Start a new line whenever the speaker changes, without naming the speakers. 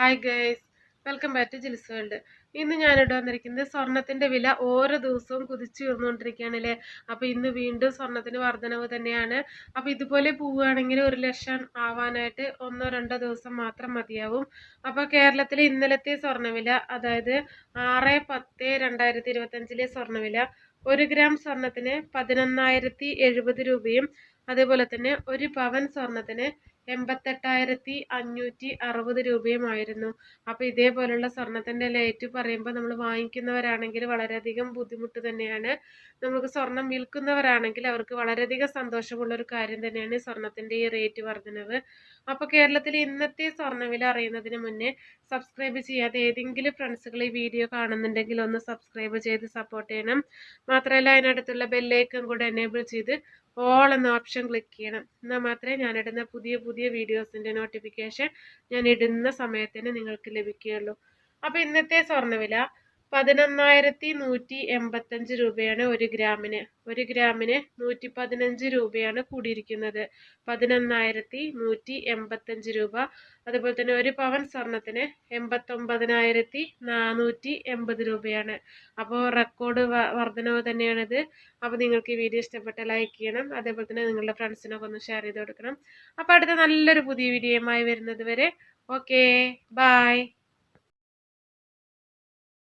Hi guys welcome back to Jils world ഇന്ന് ഞാനിവിടെ വന്നിരിക്കുന്നത് സ്വർണത്തിന്റെ വില ഓരോ ദിവസവും കുതിച്ചു ഉയർന്നുകൊണ്ടിരിക്കുകയാണല്ലേ അപ്പോൾ ഇന്ന് വീണ്ടും സ്വർണത്തിന് വർധനവ് തന്നെയാണ്. അപ്പോൾ ഇതുപോലെ പോവുകയാണെങ്കിൽ ഒരു ലക്ഷം ആവാനായിട്ട് ഒന്നോ രണ്ടോ ദിവസം മാത്രം മതിയാവും. അപ്പോൾ കേരളത്തിൽ ഇന്നലത്തെ സ്വർണവില അതായത് ആറ് പത്ത് രണ്ടായിരത്തി ഇരുപത്തഞ്ചിലെ സ്വർണവില ഒരു ഗ്രാം സ്വർണത്തിന് പതിനൊന്നായിരത്തി എഴുപത് രൂപയും അതേപോലെ തന്നെ ഒരു പവൻ സ്വർണത്തിന് എൺപത്തെട്ടായിരത്തി അഞ്ഞൂറ്റി അറുപത് രൂപയുമായിരുന്നു. അപ്പോൾ ഇതേപോലുള്ള സ്വർണത്തിന്റെ റേറ്റ് പറയുമ്പോൾ നമ്മൾ വാങ്ങിക്കുന്നവരാണെങ്കിൽ വളരെയധികം ബുദ്ധിമുട്ട് തന്നെയാണ്. നമുക്ക് സ്വർണം വിൽക്കുന്നവരാണെങ്കിൽ അവർക്ക് വളരെയധികം സന്തോഷമുള്ള ഒരു കാര്യം തന്നെയാണ് ഈ സ്വർണത്തിന്റെ ഈ റേറ്റ് വർധനവ്. അപ്പോൾ കേരളത്തിൽ ഇന്നത്തെ സ്വർണവില അറിയുന്നതിന് മുന്നേ സബ്സ്ക്രൈബ് ചെയ്യാതെ ഏതെങ്കിലും ഫ്രണ്ട്സുകൾ ഈ വീഡിയോ കാണുന്നുണ്ടെങ്കിൽ ഒന്ന് സബ്സ്ക്രൈബ് ചെയ്ത് സപ്പോർട്ട് ചെയ്യണം. മാത്രമല്ല അതിനടുത്തുള്ള ബെല്ലൈക്കൺ കൂടെ എനേബിൾ ചെയ്ത് ഓൾ എന്ന ഓപ്ഷൻ ക്ലിക്ക് ചെയ്യണം. എന്നാൽ മാത്രമേ ഞാൻ ഇടുന്ന പുതിയ പുതിയ വീഡിയോസിന്റെ നോട്ടിഫിക്കേഷൻ ഞാൻ ഇടുന്ന സമയത്തിന് നിങ്ങൾക്ക് ലഭിക്കുകയുള്ളൂ. അപ്പോൾ ഇന്നത്തെ സ്വർണവില പതിനൊന്നായിരത്തി നൂറ്റി എൺപത്തഞ്ച് രൂപയാണ് ഒരു ഗ്രാമിന്. ഒരു ഗ്രാമിന് നൂറ്റി പതിനഞ്ച് രൂപയാണ് കൂടിയിരിക്കുന്നത്. പതിനൊന്നായിരത്തി നൂറ്റി എൺപത്തഞ്ച് രൂപ. അതുപോലെ തന്നെ ഒരു പവൻ സ്വർണത്തിന് എൺപത്തൊമ്പതിനായിരത്തി നാനൂറ്റി എൺപത് രൂപയാണ്. അപ്പോൾ റെക്കോർഡ് വർധനവ് തന്നെയാണിത്. അപ്പോൾ നിങ്ങൾക്ക് ഈ വീഡിയോ ഇഷ്ടപ്പെട്ട ലൈക്ക് ചെയ്യണം. അതേപോലെ തന്നെ നിങ്ങളുടെ ഫ്രണ്ട്സിനൊക്കെ ഒന്ന് ഷെയർ ചെയ്ത് കൊടുക്കണം. അപ്പോൾ അടുത്ത നല്ലൊരു പുതിയ വീഡിയോയുമായി വരുന്നത് വരെ. ഓക്കേ. ബായ്